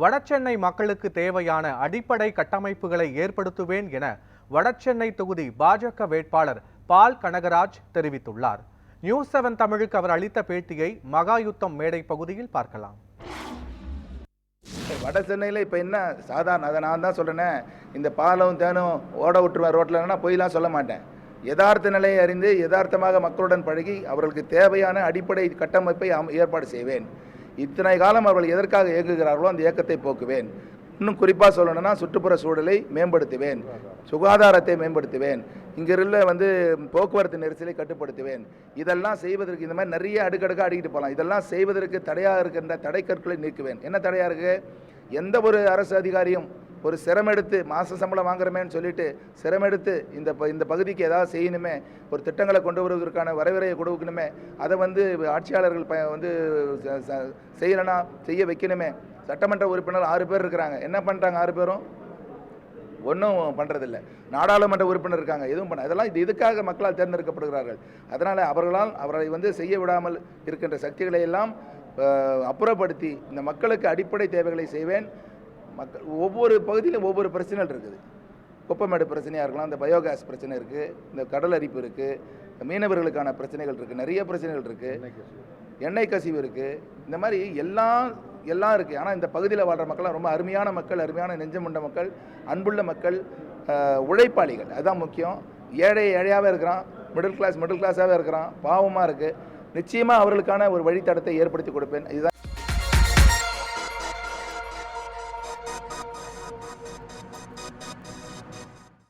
வடசென்னை மக்களுக்கு தேவையான அடிப்படை கட்டமைப்புகளை ஏற்படுத்துவேன் என வடசென்னை தொகுதி பாஜக வேட்பாளர் பால் கனகராஜ் தெரிவித்துள்ளார். நியூஸ் செவன் தமிழுக்கு அவர் அளித்த பேட்டியை மகாயுத்தம் மேடை பகுதியில் பார்க்கலாம். வட சென்னையில் இப்போ என்ன சாதாரண அதை நான் தான் சொல்கிறேனே இந்த பாலம் தேனும் ஓட விட்டுருவேன் ரோட்டில்னா பொய்லாம் சொல்ல மாட்டேன். யதார்த்த நிலையை அறிந்து யதார்த்தமாக மக்களுடன் பழகி அவர்களுக்கு தேவையான அடிப்படை கட்டமைப்பை ஏற்பாடு செய்வேன். இத்தனை காலம் அவர்கள் எதற்காக இயங்குகிறார்களோ அந்த இயக்கத்தை போக்குவேன். இன்னும் குறிப்பாக சொல்லணும்னா சுற்றுப்புற சூழலை மேம்படுத்துவேன். சுகாதாரத்தை மேம்படுத்துவேன். இங்கிருந்த வந்து போக்குவரத்து நெரிசலை கட்டுப்படுத்துவேன். இதெல்லாம் செய்வதற்கு இந்த மாதிரி நிறைய அடுக்கடுக்காக அடிக்கிட்டு போகலாம் இதெல்லாம் செய்வதற்கு தடையாக இருக்கின்ற தடைக்கற்களை நீக்குவேன். என்ன தடையாக இருக்குது எந்த ஒரு அரசு அதிகாரியும் ஒரு சிரமெடுத்து மாத சம்பளம் வாங்குறமேன்னு சொல்லிட்டு சிரமெடுத்து இந்த ப- இந்த பகுதிக்கு ஏதாவது செய்யணுமே ஒரு திட்டங்களை கொண்டு வருவதற்கான வரவிறையை கொடுக்கணுமே அதை வந்து ஆட்சியாளர்கள் ப வந்து ச- ச- செய்யலைன்னா செய்ய வைக்கணுமே. சட்டமன்ற உறுப்பினர் ஆறு பேர் இருக்கிறாங்க. என்ன பண்ணுறாங்க ஆறு பேரும்? ஒன்றும் பண்ணுறதில்ல நாடாளுமன்ற உறுப்பினர் இருக்காங்க. எதுவும் பண்ண இதெல்லாம் இது இதுக்காக மக்களால் தேர்ந்தெடுக்கப்படுகிறார்கள். அதனால் அவர்களால் அவர்களை வந்து செய்ய விடாமல் இருக்கின்ற சக்திகளை எல்லாம் அப்புறப்படுத்தி இந்த மக்களுக்கு அடிப்படை தேவைகளை செய்வேன். மக்கள் ஒவ்வொரு பகுதியிலும் ஒவ்வொரு பிரச்சனைகள் இருக்குது. குப்பமேடு பிரச்சனையாக இருக்கலாம் இந்த பயோகேஸ் பிரச்சனை இருக்குது இந்த கடல் அரிப்பு இருக்குது மீனவர்களுக்கான பிரச்சனைகள் இருக்குது நிறைய பிரச்சனைகள் இருக்குது எண்ணெய் கசிவு. இருக்குது இந்த மாதிரி எல்லாம் எல்லாம் இருக்குது ஆனால் இந்த பகுதியில் வாழ்கிற மக்கள்லாம் ரொம்ப அருமையான மக்கள் அருமையான நெஞ்சமுண்ட மக்கள் அன்புள்ள மக்கள் உழைப்பாளிகள். அதுதான் முக்கியம். ஏழை ஏழையாகவே இருக்கிறான். மிடில் கிளாஸ் மிடில் கிளாஸாகவே இருக்கிறான். பாவமாக இருக்குது நிச்சயமாக அவர்களுக்கான ஒரு வழித்தடத்தை ஏற்படுத்தி கொடுப்பேன். இதுதான்